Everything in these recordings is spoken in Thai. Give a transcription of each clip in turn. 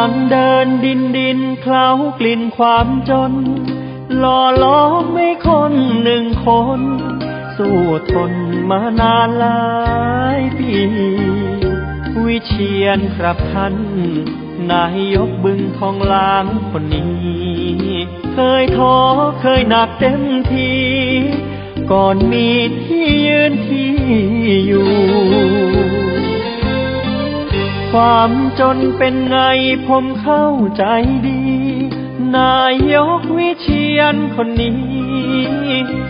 างเดินดินดินเคล้ากลิ่นความจน หล่อล้อมไม่คนหนึ่งคน สู้ทนมานานหลายปี วิเชียนครับท่านนายยกบึงทองหลางคนนี้ เคยท้อเคยหนักเต็มที ก่อนมีที่ยืนที่ ความจนเป็นไงผมเข้าใจดี นายกวิเชียนคนนี้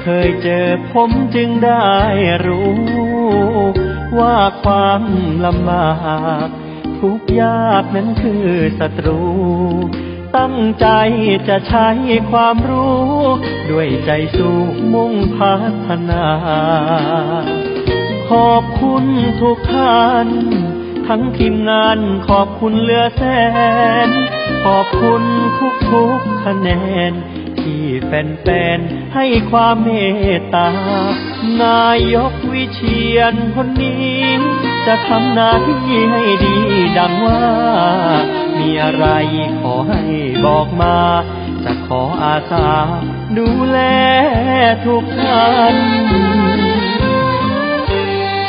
เคยเจอผมจึงได้รู้ ว่าความลำบากทุกยากนั้นคือศัตรู ตั้งใจจะใช้ความรู้ ด้วยใจสู้มุ่งพัฒนา ขอบคุณทุกท่าน ทั้งทีมงานขอบคุณเหลือแสน ขอบคุณทุกทุกๆคะแนน ที่แฟนๆ ให้ความเมตตา นายกวิเชียนคนนี้ จะทำหน้าที่ให้ดีดังว่า มีอะไรขอให้บอกมา จะขออาสาดูแลทุกท่าน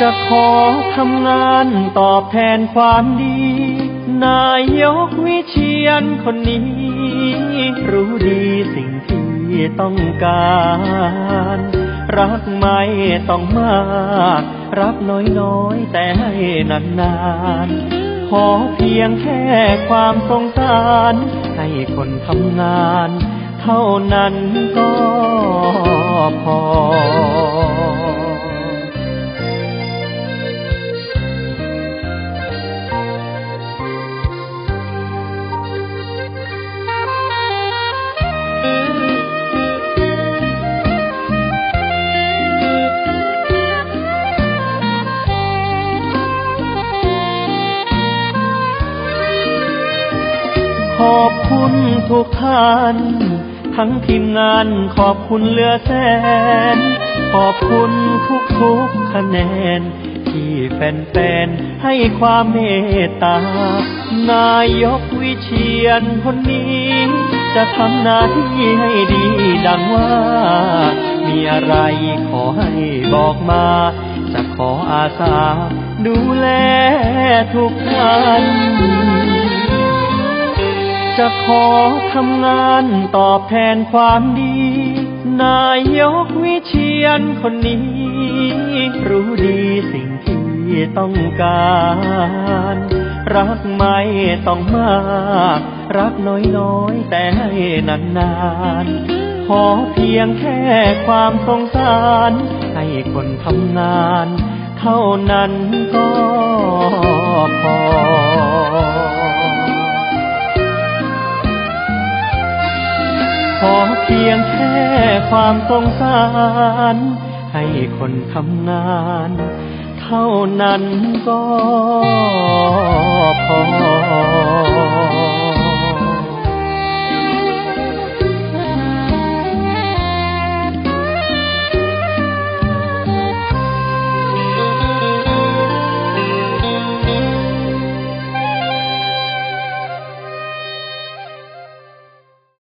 จะขอทำงานตอบแทนความดี นายกวิเชียนคนนี้ รู้ดีสิ่งที่ต้องการ รักไม่ต้องมาก รักน้อยๆ แต่ให้นานๆ ขอเพียงแค่ความสงสาร ให้คนทำงาน เท่านั้นก็พอ ทุกท่าน ทั้งทีมงานขอบคุณเหลือแสน ขอบคุณทุกทุกๆคะแนน ที่แฟนๆ ให้ความเมตตา นายกวิเชียนคนนี้ จะทำหน้าที่ให้ดีดังว่า มีอะไรขอให้บอกมา จะขออาสา ดูแลทุกท่าน จะขอทำงานตอบแทนความดี นายกวิเชียนคนนี้ รู้ดีสิ่งที่ต้องการ รักไม่ต้องมาก รักน้อยๆ แต่ให้นานๆ ขอเพียงแค่ความสงสาร ให้คนทำงาน เท่านั้นก็พอ เพียงแค่ความสงสาร ให้คนทำงาน เท่านั้นก็พอ